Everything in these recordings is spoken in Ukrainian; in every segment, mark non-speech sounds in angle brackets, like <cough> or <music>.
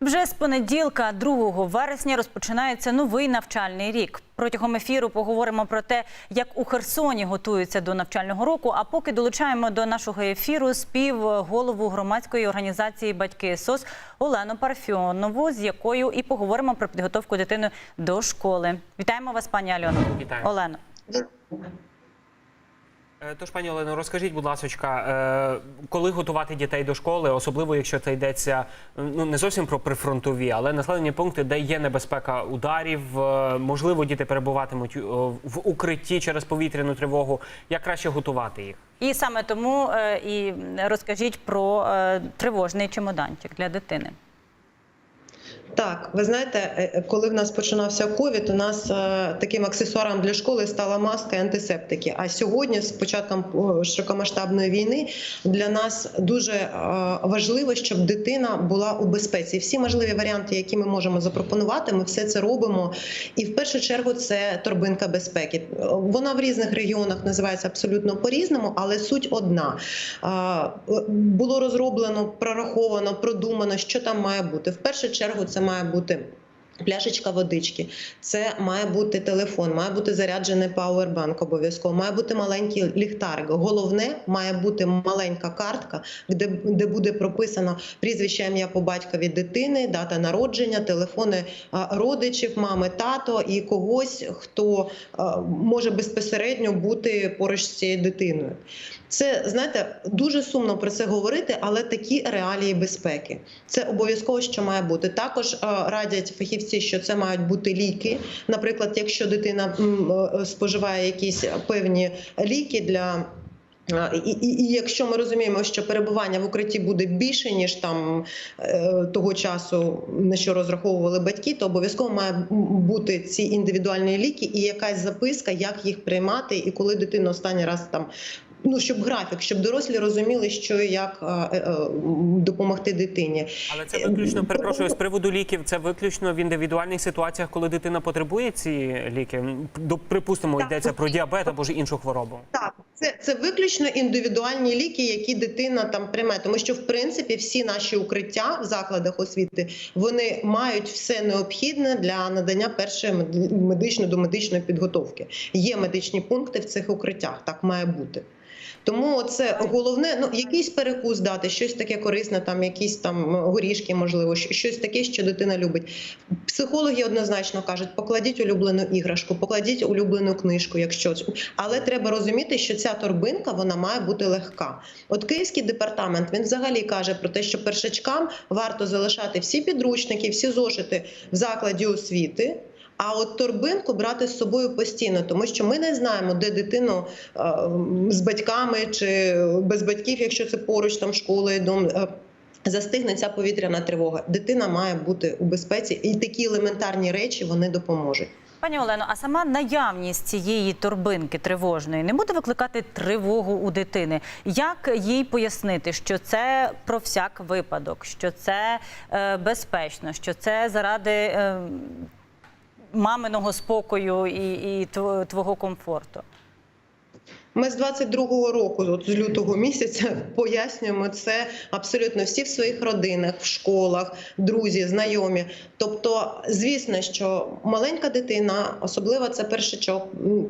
Вже з понеділка, 2 вересня, розпочинається новий навчальний рік. Протягом ефіру поговоримо про те, як у Херсоні готуються до навчального року. А поки долучаємо до нашого ефіру співголову громадської організації Батьки СОС Олену Парфьонову, з якою і поговоримо про підготовку дитини до школи. Вітаємо вас, пані Альоно. Вітаю. Олено. Е, Тож, пані Олено, розкажіть, будь ласка, е, коли готувати дітей до школи, особливо якщо це йдеться ну не зовсім про прифронтові, але населені пункти, де є небезпека ударів, е, можливо, діти перебуватимуть в укритті через повітряну тривогу. Як краще готувати їх? І саме тому і розкажіть про тривожний чемоданчик для дитини. Так, ви знаєте, е, е, коли в нас починався ковід, у нас е, таким аксесуаром для школи стала маска і антисептики. А сьогодні, з початком широкомасштабної війни, для нас дуже важливо, щоб дитина була у безпеці. Всі можливі варіанти, які ми можемо запропонувати, ми все це робимо. І в першу чергу це торбинка безпеки. Вона в різних регіонах називається абсолютно по-різному, але суть одна. Було розроблено, прораховано, продумано, що там має бути. В першу чергу це має бути. Пляшечка водички, це має бути телефон, має бути заряджений пауербанк обов'язково, має бути маленький ліхтарик. Головне має бути маленька картка, де, де буде прописано прізвище ім'я по батькові дитини, дата народження, телефони родичів, мами, тато і когось, хто може безпосередньо бути поруч з цією дитиною. Це знаєте, дуже сумно про це говорити, але такі реалії безпеки. Це обов'язково, що має бути. Також е, радять фахівці, що це мають бути ліки. Наприклад, якщо дитина е, споживає якісь певні ліки для. І, і, і якщо ми розуміємо, що перебування в укритті буде більше ніж там е, того часу, на що розраховували батьки, то обов'язково має бути ці індивідуальні ліки і якась записка, як їх приймати, і коли дитина останній раз там. Ну, щоб графік, щоб дорослі розуміли, що і як е, е, допомогти дитині. Але це виключно перепрошую з приводу ліків. Це виключно в індивідуальних ситуаціях, коли дитина потребує ці ліки. До припустимо, Так. йдеться про діабет або ж іншу хворобу. Так, це, це виключно індивідуальні ліки, які дитина там прийме. Тому що в принципі всі наші укриття в закладах освіти вони мають все необхідне для надання першої мед- медичної до медичної підготовки. Є медичні пункти в цих укриттях, так має бути. Тому це головне, ну якийсь перекус дати, щось таке корисне, там якісь там горішки, можливо, щось таке, що дитина любить. Психологи однозначно кажуть, покладіть улюблену іграшку, покладіть улюблену книжку, якщо але треба розуміти, що ця торбинка вона має бути легка. От київський департамент він взагалі каже про те, що першачкам варто залишати всі підручники, всі зошити в закладі освіти. А от торбинку брати з собою постійно, тому що ми не знаємо, де дитину з батьками чи без батьків, якщо це поруч там школа і дом. е, Застигне ця повітряна тривога. Дитина має бути у безпеці, і такі елементарні речі вони допоможуть. Пані Олено, а сама наявність цієї торбинки тривожної не буде викликати тривогу у дитини? Як їй пояснити, що це про всяк випадок, що це е, безпечно, що це заради е, маминого спокою і, і тв- твого комфорту? Ми з 22-го року, от з лютого місяця, <laughs> пояснюємо це абсолютно всі в своїх родинах, в школах, друзі, знайомі. Тобто, звісно, що маленька дитина, особливо це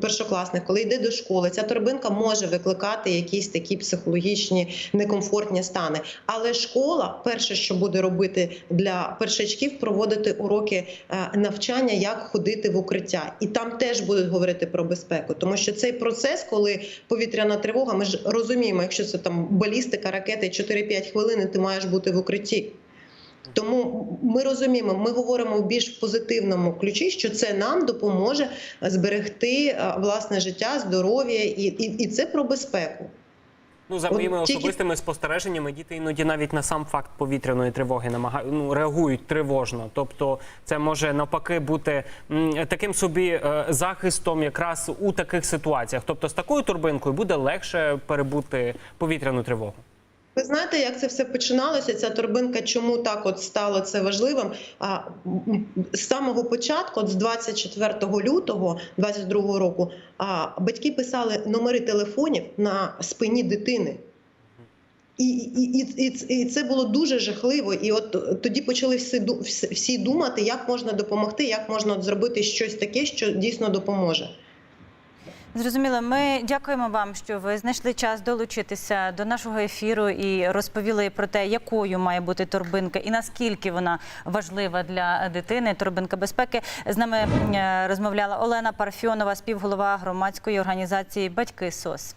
першокласник, коли йде до школи, ця торбинка може викликати якісь такі психологічні некомфортні стани. Але школа, перше, що буде робити для першачків, проводити уроки е, навчання, як ходити в укриття, і там теж будуть говорити про безпеку, тому що цей процес, коли повітряна тривога, ми ж розуміємо, якщо це там балістика, ракети 4-5 хвилин, ти маєш бути в укритті. Тому ми розуміємо, ми говоримо в більш позитивному ключі, що це нам допоможе зберегти власне життя, здоров'я, і, і, і це про безпеку. Ну, за моїми тільки- особистими спостереженнями, діти іноді навіть на сам факт повітряної тривоги намагають ну, реагують тривожно. Тобто, це може навпаки бути таким собі е, захистом, якраз у таких ситуаціях. Тобто, з такою турбинкою буде легше перебути повітряну тривогу. Ви знаєте, як це все починалося? Ця торбинка, чому так от стало це важливим? А з самого початку, от з 24 лютого 22 року, а батьки писали номери телефонів на спині дитини. І, і, і, і, це було дуже жахливо. І от тоді почали всі, всі думати, як можна допомогти, як можна зробити щось таке, що дійсно допоможе. Зрозуміло, ми дякуємо вам, що ви знайшли час долучитися до нашого ефіру і розповіли про те, якою має бути торбинка і наскільки вона важлива для дитини. Торбинка безпеки з нами е, розмовляла Олена Парфьонова, співголова громадської організації Батьки СОС.